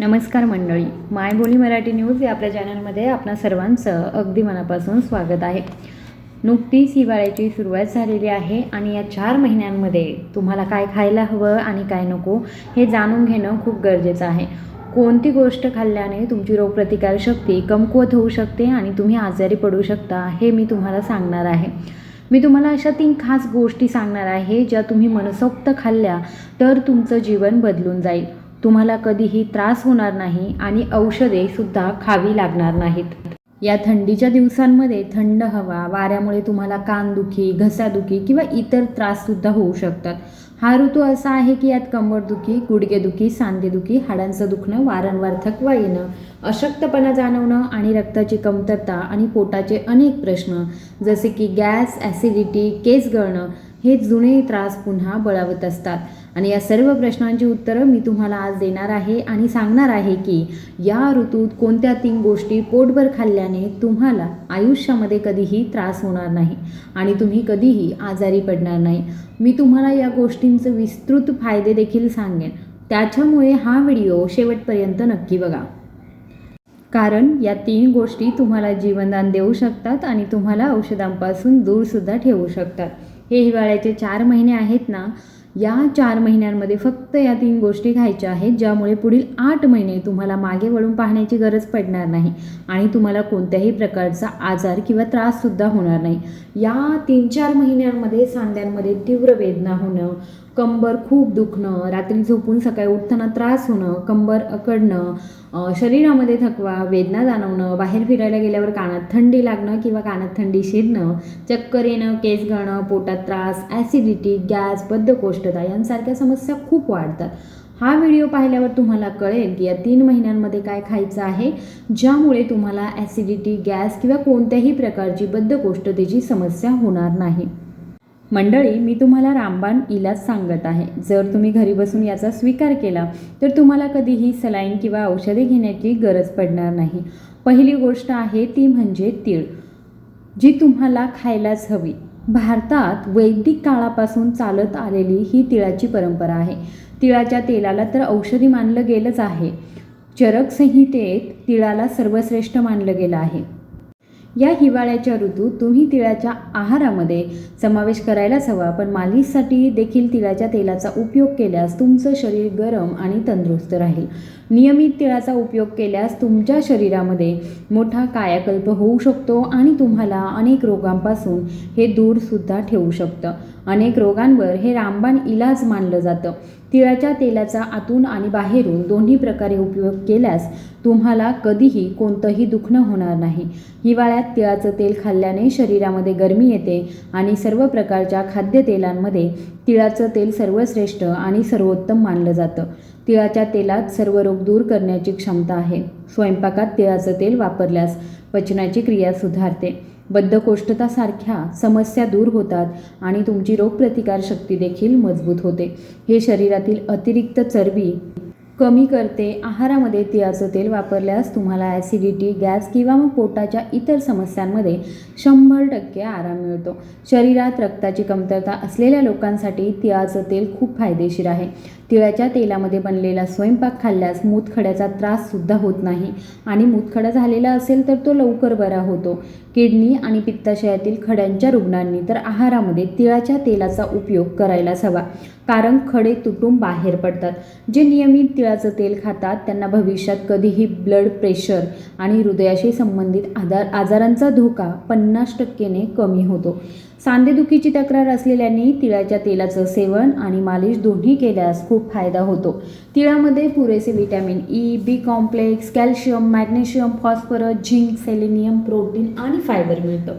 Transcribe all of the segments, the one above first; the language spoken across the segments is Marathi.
नमस्कार मंडळी. मायबोली मराठी न्यूज या आपल्या चॅनलमध्ये आपणा सर्वांचं अगदी मनापासून स्वागत आहे. नुकतीच हिवाळ्याची सुरुवात झालेली आहे आणि या चार महिन्यांमध्ये तुम्हाला काय खायला हवं आणि काय नको हे जाणून घेणं खूप गरजेचं आहे. कोणती गोष्ट खाल्ल्याने तुमची रोगप्रतिकारशक्ती कमकुवत होऊ शकते आणि तुम्ही आजारी पडू शकता हे मी तुम्हाला सांगणार आहे. मी तुम्हाला अशा तीन खास गोष्टी सांगणार आहे ज्या तुम्ही मनसोक्त खाल्ल्या तर तुमचं जीवन बदलून जाईल. तुम्हाला कधीही त्रास होणार नाही आणि औषधे सुद्धा खावी लागणार नाहीत. या थंडीच्या दिवसांमध्ये थंड हवा वाऱ्यामुळे तुम्हाला कानदुखी घसादुखी किंवा इतर त्राससुद्धा होऊ शकतात. हा ऋतू असा आहे की यात कंबरदुखी गुडघेदुखी सांधेदुखी हाडांचं दुखणं वारंवार थकवा येणं अशक्तपणा जाणवणं आणि रक्ताची कमतरता आणि पोटाचे अनेक प्रश्न जसे की गॅस ॲसिडिटी केस गळणं हे जुने त्रास पुन्हा बळावत असतात. आणि या सर्व प्रश्नांची उत्तरं मी तुम्हाला आज देणार आहे आणि सांगणार आहे की या ऋतूत कोणत्या तीन गोष्टी पोटभर खाल्ल्याने तुम्हाला आयुष्यामध्ये कधीही त्रास होणार नाही आणि तुम्ही कधीही आजारी पडणार नाही. मी तुम्हाला या गोष्टींचे विस्तृत फायदे देखील सांगेन. त्याच्यामुळे हा व्हिडिओ शेवटपर्यंत नक्की बघा. कारण या तीन गोष्टी तुम्हाला जीवनदान देऊ शकतात आणि तुम्हाला औषधांपासून दूरसुद्धा ठेवू शकतात. हे हिवाळ्याचे चार महिने आहेत ना या चार महिन्यांमध्ये फक्त या तीन गोष्टी खायच्या आहेत ज्यामुळे पुढील आठ महिने तुम्हाला मागे वळून पाहण्याची गरज पडणार नाही आणि तुम्हाला कोणत्याही प्रकारचा आजार किंवा त्राससुद्धा होणार नाही. या तीन चार महिन्यांमध्ये सांध्यांमध्ये तीव्र वेदना होणं कंबर खूप दुखणं रात्री झोपून सकाळी उठताना त्रास होणं कंबर अकडणं शरीरामध्ये थकवा वेदना जाणवणं बाहेर फिरायला गेल्यावर कानात थंडी लागणं किंवा कानात थंडी शिरणं चक्कर येणं केस गळणं पोटात त्रास ॲसिडिटी गॅस बद्धकोष्ठता यांसारख्या समस्या खूप वाढतात. हा व्हिडिओ पाहिल्यावर तुम्हाला कळेल की या तीन महिन्यांमध्ये काय खायचं आहे ज्यामुळे तुम्हाला ॲसिडिटी गॅस किंवा कोणत्याही प्रकारची बद्धकोष्ठतेची समस्या होणार नाही. मंडळी मी तुम्हाला रामबाण इलाज सांगत आहे. जर तुम्ही घरी बसून याचा स्वीकार केला तर तुम्हाला कधीही सलाईन किंवा औषधे घेण्याची गरज पडणार नाही. पहिली गोष्ट आहे ती म्हणजे तीळ जी तुम्हाला खायलाच हवी. भारतात वैदिक काळापासून चालत आलेली ही तिळाची परंपरा आहे. तिळाच्या तेलाला तर औषधी मानलं गेलंच आहे. चरक संहितेत तिळाला सर्वश्रेष्ठ मानलं गेलं आहे. या हिवाळ्याच्या ऋतूत तुम्ही तिळाच्या आहारामध्ये समावेश करायलाच हवा पण मालिशसाठी देखील तिळाच्या तेलाचा उपयोग केल्यास तुमचं शरीर गरम आणि तंदुरुस्त राहील. नियमित तिळाचा उपयोग केल्यास तुमच्या शरीरामध्ये मोठा कायाकल्प होऊ शकतो आणि तुम्हाला अनेक रोगांपासून हे दूरसुद्धा ठेवू शकतं. अनेक रोगांवर हे रामबाण इलाज मानलं जातं. तिळाच्या तेलाचा आतून आणि बाहेरून दोन्ही प्रकारे उपयोग केल्यास तुम्हाला कधीही कोणतंही दुखणं होणार नाही. हिवाळ्यात तिळाचं तेल खाल्ल्याने शरीरामध्ये गरमी येते आणि सर्व प्रकारच्या खाद्यतेलांमध्ये तिळाचं तेल सर्वश्रेष्ठ आणि सर्वोत्तम मानलं जातं. तिळाच्या तेलात सर्व रोग दूर करण्याची क्षमता आहे. स्वयंपाकात तिळाचं तेल वापरल्यास पचनाची क्रिया सुधारते. बद्धकोष्ठतासारख्या समस्या दूर होतात आणि तुमची रोगप्रतिकारशक्ती देखील मजबूत होते. हे शरीरातील अतिरिक्त चरबी कमी करते. आहारामध्ये तिळाचं तेल वापरल्यास तुम्हाला ॲसिडिटी गॅस किंवा मग पोटाच्या इतर समस्यांमध्ये शंभर टक्के आराम मिळतो. शरीरात रक्ताची कमतरता असलेल्या लोकांसाठी तिळाचं तेल खूप फायदेशीर आहे. तिळाच्या तेलामध्ये बनलेला स्वयंपाक खाल्ल्यास मूतखड्याचा त्राससुद्धा होत नाही. आणि मूतखडा झालेला असेल तर तो लवकर बरा होतो. किडनी आणि पित्ताशयातील खड्यांच्या रुग्णांनी तर आहारामध्ये तिळाच्या तेलाचा उपयोग करायलाच हवा. कारण खडे तुटून बाहेर पडतात. जे नियमित तिळाचं तेल खातात त्यांना भविष्यात कधीही ब्लड प्रेशर आणि हृदयाशी संबंधित आजार आजारांचा धोका पन्नास टक्केने कमी होतो. सांधेदुखीची तक्रार असलेल्यांनी तिळाच्या तेलाचं सेवन आणि मालिश दोन्ही केल्यास खूप फायदा होतो. तिळामध्ये पुरेसे vitamin E e, B complex calcium magnesium phosphorus zinc selenium protein आणि फायबर मिळतं.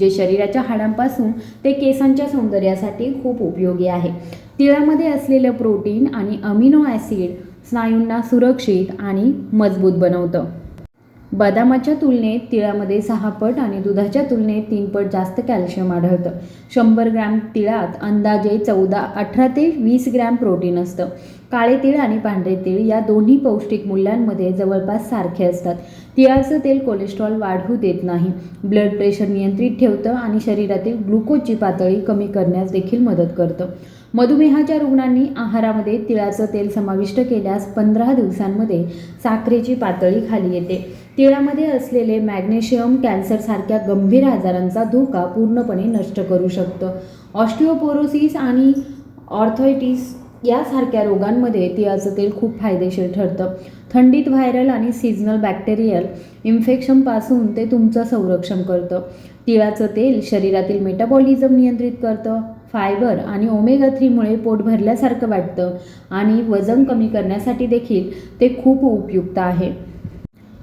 जे शरीराच्या हाडांपासून ते केसांच्या सौंदर्यासाठी खूप उपयोगी आहे. तिळामध्ये असलेलं प्रोटीन आणि अमिनो ॲसिड स्नायूंना सुरक्षित आणि मजबूत बनवतं. बदामाच्या तुलनेत तिळामध्ये सहा पट आणि दुधाच्या तुलनेत तीन पट जास्त कॅल्शियम आढळतं. शंभर ग्रॅम तिळात अंदाजे चौदा अठरा ते वीस ग्रॅम प्रोटीन असतं. काळे तीळ आणि पांढरे तीळ या दोन्ही पौष्टिक मूल्यांमध्ये जवळपास सारखे असतात. तिळाचं तेल कोलेस्ट्रॉल वाढवू देत नाही. ब्लड प्रेशर नियंत्रित ठेवतं आणि शरीरातील ग्लुकोजची पातळी कमी करण्यास देखील मदत करतं. मधुमेहाच्या रुग्णांनी आहारामध्ये तिळाचं तेल समाविष्ट केल्यास पंधरा दिवसांमध्ये साखरेची पातळी खाली येते. तिळामध्ये असलेले मॅग्नेशियम कॅन्सरसारख्या गंभीर आजारांचा धोका पूर्णपणे नष्ट करू शकतं. ऑस्टिओपोरोसिस आणि ऑर्थोइटिस यासारख्या रोगांमध्ये तिळाचं तेल खूप फायदेशीर ठरतं. थंडीत व्हायरल आणि सीझनल बॅक्टेरियल इन्फेक्शनपासून ते तुमचं संरक्षण करतं. तिळाचं तेल शरीरातील मेटाबॉलिझम नियंत्रित करतं. फायबर आणि ओमेगा थ्रीमुळे पोट भरल्यासारखं वाटतं आणि वजन कमी करण्यासाठी देखील ते खूप उपयुक्त आहे.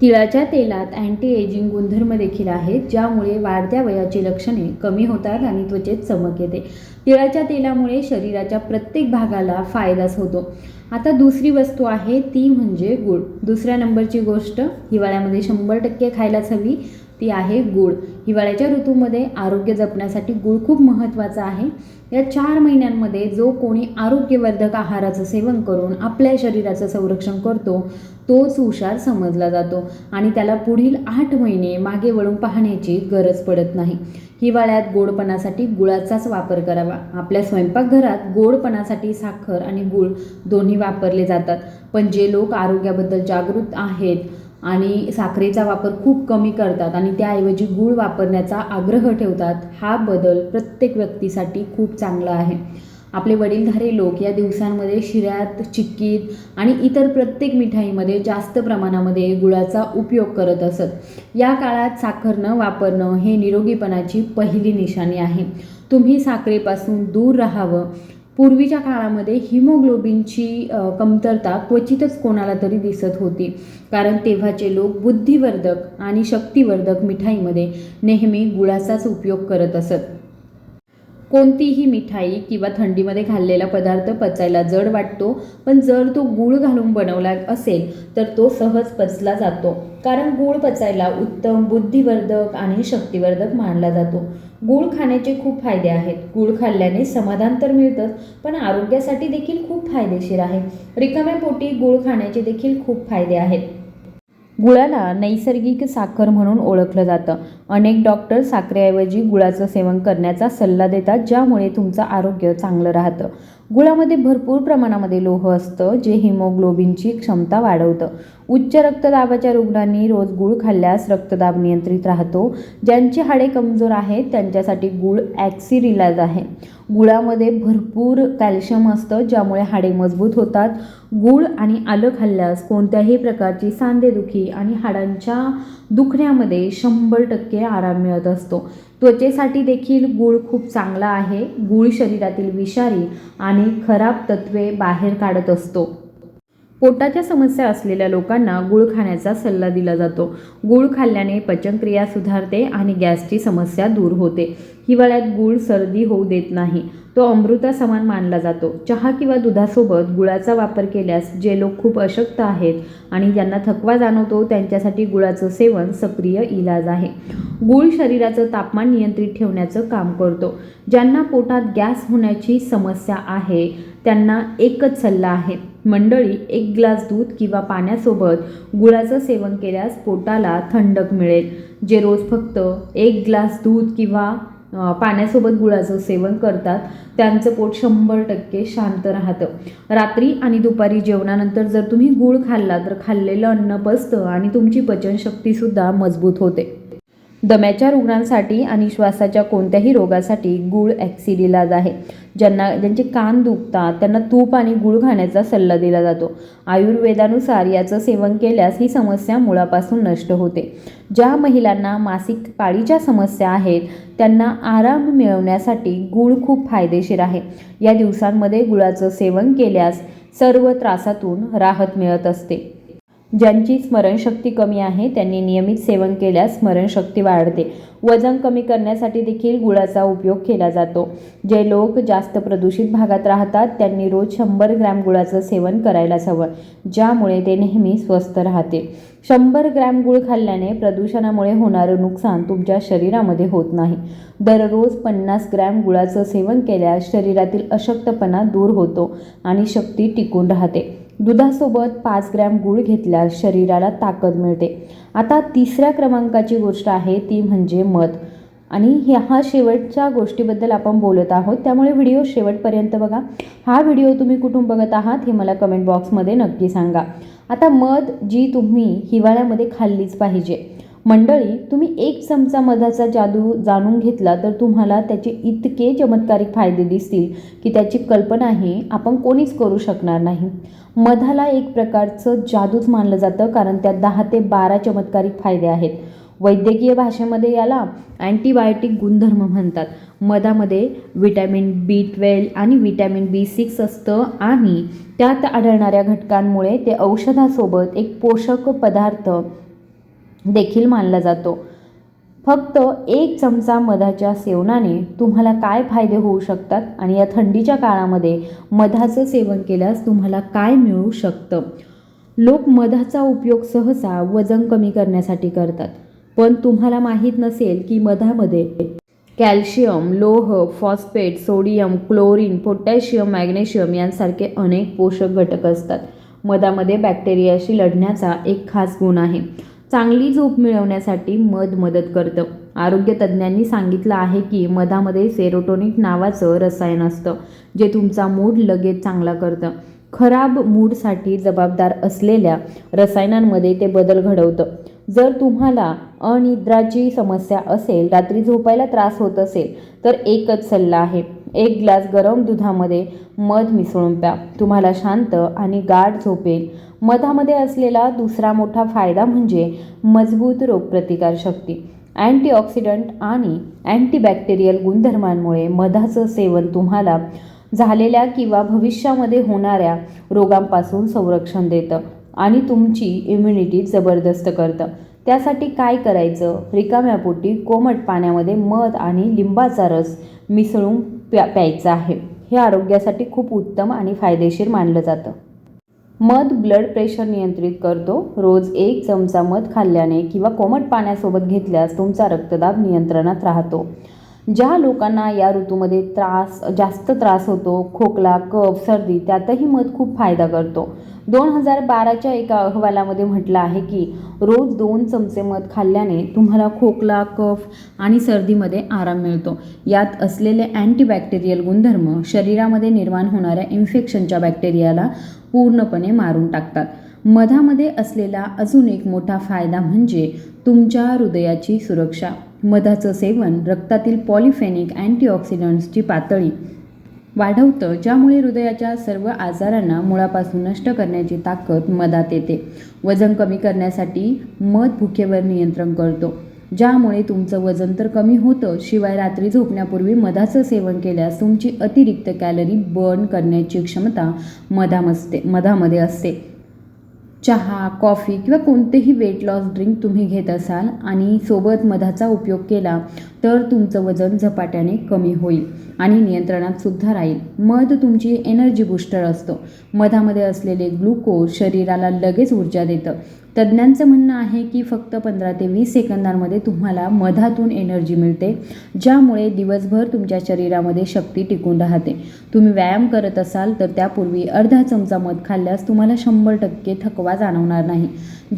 तिळाच्या तेलात अँटी एजिंग गुणधर्म देखील आहेत ज्यामुळे वाढत्या वयाची लक्षणे कमी होतात आणि त्वचेत चमक येते. तिळाच्या तेलामुळे शरीराच्या प्रत्येक भागाला फायदाच होतो. आता दुसरी वस्तू आहे ती म्हणजे गुळ. दुसऱ्या नंबरची गोष्ट हिवाळ्यामध्ये शंभर टक्के खायलाच हवी ती आहे गुळ. हिवाळ्याच्या ऋतूमध्ये आरोग्य जपण्यासाठी गुळ खूप महत्त्वाचा आहे. या चार महिन्यांमध्ये जो कोणी आरोग्यवर्धक आहाराचं सेवन करून आपल्या शरीराचं संरक्षण करतो तोच हुशार समजला जातो आणि त्याला पुढील आठ महिने मागे वळून पाहण्याची गरज पडत नाही. हिवाळ्यात गोडपणासाठी गुळाचाच वापर करावा. आपल्या स्वयंपाकघरात गोडपणासाठी साखर आणि गुळ दोन्ही वापरले जातात. पण जे लोक आरोग्याबद्दल जागृत आहेत आणि साखरेचा वापर खूप कमी करतात आणि त्याऐवजी गूळ वापरण्याचा आग्रह ठेवतात हा बदल प्रत्येक व्यक्तीसाठी खूप चांगला आहे. आपले वडीलधारे लोक या दिवसांमध्ये शिऱ्यात चिक्कीत आणि इतर प्रत्येक मिठाईमध्ये जास्त प्रमाणामध्ये गुळाचा उपयोग करत असत. या काळात साखर न वापरणं हे निरोगीपणाची पहिली निशाणी आहे. तुम्ही साखरेपासून दूर राहावं. पूर्वीच्या काळामध्ये हिमोग्लोबिनची कमतरता क्वचितच कोणाला तरी दिसत होती. कारण तेव्हाचे लोक बुद्धिवर्धक आणि शक्तिवर्धक मिठाईमध्ये नेहमी गुळाचाच उपयोग करत असत. कोणतीही मिठाई किंवा थंडीमध्ये घाललेला पदार्थ पचायला जड वाटतो पण जर तो गूळ घालून बनवला असेल तर तो सहज पचला जातो. कारण गूळ पचायला उत्तम बुद्धिवर्धक आणि शक्तिवर्धक मानला जातो. गूळ खाण्याचे खूप फायदे आहेत. गूळ खाल्ल्याने समाधान तर मिळतंच पण आरोग्यासाठी देखील खूप फायदेशीर आहे. रिकाम्या पोटी गूळ खाण्याचे देखील खूप फायदे आहेत. गुळाला नैसर्गिक साखर म्हणून ओळखलं जातं. अनेक डॉक्टर साखरेऐवजी गुळाचं सेवन करण्याचा सल्ला देतात ज्यामुळे तुमचं आरोग्य चांगलं राहतं. गुळामध्ये भरपूर प्रमाणामध्ये लोह असतं जे हिमोग्लोबिनची क्षमता वाढवतं. उच्च रक्तदाबाच्या रुग्णांनी रोज गूळ खाल्ल्यास रक्तदाब नियंत्रित राहतो. ज्यांची हाडे कमजोर आहेत त्यांच्यासाठी गूळ ॲक्सिरिलाज आहे. गुळामध्ये भरपूर कॅल्शियम असतं ज्यामुळे हाडे मजबूत होतात. गूळ आणि आलं खाल्ल्यास कोणत्याही प्रकारची सांधेदुखी आणि हाडांच्या दुखण्यामध्ये शंभर टक्के आराम मिळत असतो. त्वचेसाठी देखील गूळ खूप चांगला आहे. गूळ शरीरातील विषारी आणि खराब तत्वे बाहेर काढत असतो. पोटाच्या समस्या असलेल्या लोकांना गूळ खाण्याचा सल्ला दिला जातो. गूळ खाल्ल्याने पचनक्रिया सुधारते आणि गॅसची समस्या दूर होते. हिवाळ्यात गूळ सर्दी होऊ देत नाही. तो अमृता समान मानला जातो. चहा किंवा दुधासोबत गुळाचा वापर केल्यास जे लोक खूप अशक्त आहेत आणि ज्यांना थकवा जाणवतो त्यांच्यासाठी गुळाचं सेवन सक्रिय इलाज आहे. गूळ शरीराचं तापमान नियंत्रित ठेवण्याचं काम करतो. ज्यांना पोटात गॅस होण्याची समस्या आहे त्यांना एकच सल्ला आहे. मंडळी एक ग्लास दूध किंवा पाण्यासोबत गुळाचं सेवन केल्यास पोटाला थंडक मिळेल. जे रोज फक्त एक ग्लास दूध किंवा पाण्यासोबत गुळाचं सेवन करतात त्यांचं पोट शंभर टक्के शांत राहतं. रात्री आणि दुपारी जेवणानंतर जर तुम्ही गूळ खाल्ला तर खाल्लेलं अन्न पचतं आणि तुमची पचनशक्तीसुद्धा मजबूत होते. दम्याच्या रुग्णांसाठी आणि श्वासाच्या कोणत्याही रोगासाठी गूळ ॲक्सिडिलाज आहे. ज्यांना ज्यांचे कान दुखतात त्यांना तूप आणि गूळ खाण्याचा सल्ला दिला जातो. आयुर्वेदानुसार याचं सेवन केल्यास ही समस्या मुळापासून नष्ट होते. ज्या महिलांना मासिक पाळीच्या समस्या आहेत त्यांना आराम मिळवण्यासाठी गूळ खूप फायदेशीर आहे. या दिवसांमध्ये गुळाचं सेवन केल्यास सर्व त्रासातून राहत मिळत असते. ज्यांची स्मरणशक्ती कमी आहे त्यांनी नियमित सेवन केल्यास स्मरणशक्ती वाढते. वजन कमी करण्यासाठी देखील गुळाचा उपयोग केला जातो. जे लोक जास्त प्रदूषित भागात राहतात त्यांनी रोज शंभर ग्रॅम गुळाचं सेवन करायलाच हवं ज्यामुळे ते नेहमी स्वस्थ राहते शंभर ग्रॅम गुळ खाल्ल्याने प्रदूषणामुळे होणारं नुकसान तुमच्या शरीरामध्ये होत नाही. दररोज पन्नास ग्रॅम गुळाचं सेवन केल्यास शरीरातील अशक्तपणा दूर होतो आणि शक्ती टिकून राहते. दुधासोबत पाच ग्रॅम गूळ घेतल्यास शरीराला ताकद मिळते. आता तिसऱ्या क्रमांकाची गोष्ट आहे ती म्हणजे मध. आणि ह्या हा शेवटच्या गोष्टीबद्दल आपण बोलत आहोत त्यामुळे व्हिडिओ शेवटपर्यंत बघा. हा व्हिडिओ तुम्ही कुठून बघत आहात हे मला कमेंट बॉक्समध्ये नक्की सांगा. आता मध जी तुम्ही हिवाळ्यामध्ये खाल्लीच पाहिजे. मंडळी तुम्ही एक चमचा मधाचा जादू जाणून घेतला तर तुम्हाला त्याचे इतके चमत्कारिक फायदे दिसतील की त्याची कल्पनाही आपण कोणीच करू शकणार नाही. मधाला एक प्रकारचं जादूच मानलं जातं कारण त्यात दहा ते बारा चमत्कारिक फायदे आहेत. वैद्यकीय भाषेमध्ये याला अँटीबायोटिक गुणधर्म म्हणतात. मधामध्ये विटॅमिन बी ट्वेल्व आणि विटॅमिन बी सिक्स असतं आणि त्यात आढळणाऱ्या घटकांमुळे ते औषधासोबत एक पोषक पदार्थ देखील मानला जातो. फक्त एक चमचा मधाच्या सेवनाने तुम्हाला काय फायदे होऊ शकतात आणि या थंडीच्या काळामध्ये मधाचं सेवन केल्यास तुम्हाला काय मिळू शकतं? लोक मधाचा उपयोग सहसा वजन कमी करण्यासाठी करतात. पण तुम्हाला माहीत नसेल की मधामध्ये कॅल्शियम लोह phosphate sodium chlorine potassium magnesium यांसारखे अनेक पोषक घटक असतात. मधामध्ये बॅक्टेरियाशी लढण्याचा एक खास गुण आहे. चांगली झोप मिळवण्यासाठी मध मदत करतं. आरोग्य तज्ज्ञांनी सांगितलं आहे की मधामध्ये सेरोटोनिक नावाचं रसायन असतं जे तुमचा मूड लगेच चांगला करतं. खराब मूडसाठी जबाबदार असलेल्या रसायनांमध्ये ते बदल घडवतं. जर तुम्हाला अनिद्राची समस्या असेल रात्री झोपायला त्रास होत असेल तर एकच सल्ला आहे. एक ग्लास गरम दुधामध्ये मध मिसळून प्या. तुम्हाला शांत आणि गाढ झोपेल मधामध्ये असलेला दुसरा मोठा फायदा म्हणजे मजबूत रोगप्रतिकारशक्ती अँटीऑक्सिडंट आणि अँटीबॅक्टेरियल गुणधर्मांमुळे मधाचं सेवन तुम्हाला झालेल्या किंवा भविष्यामध्ये होणाऱ्या रोगांपासून संरक्षण देतं आणि तुमची इम्युनिटी जबरदस्त करतं. त्यासाठी काय करायचं? रिकाम्या पोटी कोमट पाण्यामध्ये मध आणि लिंबाचा रस मिसळून प्या प्यायचा आहे. हे आरोग्यासाठी खूप उत्तम आणि फायदेशीर मानलं जातं. मध ब्लड प्रेशर नियंत्रित करतो. रोज एक चमचा मध खाल्ल्याने किंवा कोमट पाण्यासोबत घेतल्यास तुमचा रक्तदाब नियंत्रणात राहतो. ज्या लोकांना या ऋतूमध्ये त्रास जास्त त्रास होतो खोकला कफ सर्दी त्यातही मध खूप फायदा करतो. दोन हजार बाराच्या एका अहवालामध्ये म्हटलं आहे की रोज दोन चमचे मध खाल्ल्याने तुम्हाला खोकला कफ आणि सर्दीमध्ये आराम मिळतो. यात असलेले अँटीबॅक्टेरियल गुणधर्म शरीरामध्ये निर्माण होणाऱ्या इन्फेक्शनच्या बॅक्टेरियाला पूर्णपणे मारून टाकतात. मधामध्ये असलेला अजून एक मोठा फायदा म्हणजे तुमच्या हृदयाची सुरक्षा. मधाचं सेवन रक्तातील पॉलिफेनिक अँटीऑक्सिडंट्सची पातळी वाढवतं ज्यामुळे हृदयाच्या सर्व आजारांना मुळापासून नष्ट करण्याची ताकद मधात येते. वजन कमी करण्यासाठी मध भुकेवर नियंत्रण करतो. ज्यामुळे तुमचं वजन तर कमी होतं शिवाय रात्री झोपण्यापूर्वी मधाचं सेवन केल्यास तुमची अतिरिक्त कॅलरी बर्न करण्याची क्षमता मधामस्ते मधामध्ये असते. चहा कॉफी किंवा कोणतेही वेट लॉस ड्रिंक तुम्ही घेत असाल आणि सोबत मधाचा उपयोग केला तर तुमचं वजन झपाट्याने कमी होईल आणि नियंत्रणात सुद्धा राहील. मध तुमची एनर्जी बुस्टर असतो. मधामध्ये असलेले ग्लुकोज शरीराला लगेच ऊर्जा देतं. तज्ज्ञांचं म्हणणं आहे की फक्त पंधरा ते वीस सेकंदांमध्ये तुम्हाला मधातून एनर्जी मिळते ज्यामुळे दिवसभर तुमच्या शरीरामध्ये शक्ती टिकून राहते. तुम्ही व्यायाम करत असाल तर त्यापूर्वी अर्धा चमचा मध खाल्ल्यास तुम्हाला शंभर टक्के थकवा जाणवणार नाही.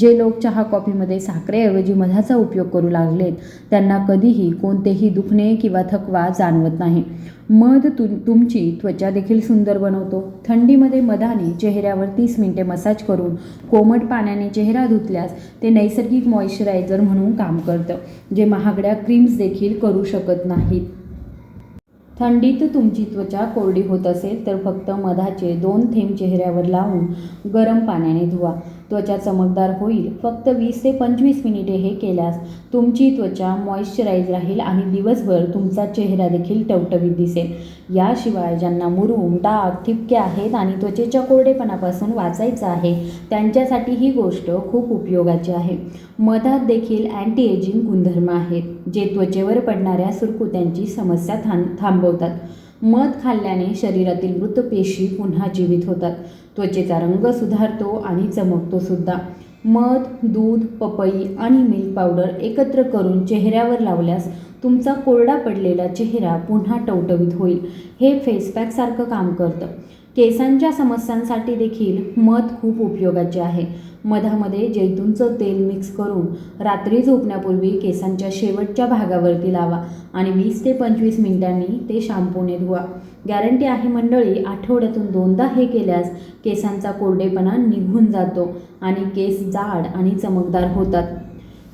जे लोक चहा कॉफीमध्ये साखरेऐवजी मधाचा उपयोग करू लागलेत त्यांना कधीही कोण कोणतेही दुखणे किंवा थकवा जाणवत नाही. मध तु तुमची त्वचा देखील सुंदर बनवतो. थंडीमध्ये मधाने चेहऱ्यावर तीस मिनिटे मसाज करून कोमट पाण्याने चेहरा धुतल्यास ते नैसर्गिक मॉइश्चरायझर म्हणून काम करतं जे महागड्या क्रीम्स देखील करू शकत नाहीत. थंडीत तुमची त्वचा कोरडी होत असेल तर फक्त मधाचे दोन थेंब चेहऱ्यावर लावून गरम पाण्याने धुवा. त्वचा चमकदार होईल. फक्त वीस ते पंचवीस मिनिटे हे केल्यास तुमची त्वचा मॉइश्चराईज राहील आणि दिवसभर तुमचा चेहरा देखील टवटवीत दिसेल. याशिवाय ज्यांना मुरूम डाग ठिपके आहेत आणि त्वचेच्या कोरडेपणापासून वाचायचं आहे त्यांच्यासाठी ही गोष्ट खूप उपयोगाची आहे. मधात देखील अँटी एजिंग गुणधर्म आहेत जे त्वचेवर पडणाऱ्या सुरकुत्यांची समस्या थांब थांबवतात. मध खाल्ल्याने शरीरातील मृत पेशी पुन्हा जीवित होतात. त्वचेचा रंग सुधारतो आणि चमकतो सुद्धा. मध दूध पपई आणि मिल्क पावडर एकत्र करून चेहऱ्यावर लावल्यास तुमचा कोरडा पडलेला चेहरा पुन्हा टवटवीत होईल. हे फेसपॅकसारखं काम करतं. केसांच्या समस्यांसाठी देखील मध खूप उपयोगाचे आहे. मधामध्ये जैतूनचं तेल मिक्स करून रात्री झोपण्यापूर्वी केसांच्या शेवटच्या भागावरती लावा आणि वीस ते पंचवीस मिनिटांनी ते शॅम्पूने धुवा. गॅरंटी आहे मंडळी आठवड्यातून दोनदा हे केल्यास केसांचा कोरडेपणा निघून जातो आणि केस जाड आणि चमकदार होतात.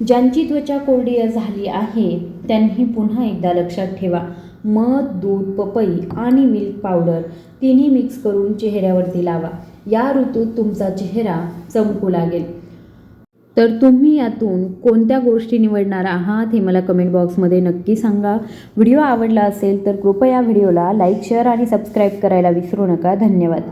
ज्यांची त्वचा कोरडी झाली आहे त्यांनी पुन्हा एकदा लक्षात ठेवा. मध दूध पपई आणि मिल्क पावडर तिन्ही मिक्स करून चेहऱ्यावरती लावा. या ऋतूत तुमचा चेहरा चमकू लागेल. तर तुम्ही यातून कोणत्या गोष्टी निवडणार आहात हे मला कमेंट बॉक्समध्ये नक्की सांगा. व्हिडिओ आवडला असेल तर कृपया व्हिडिओला लाईक शेअर आणि सबस्क्राईब करायला विसरू नका. धन्यवाद.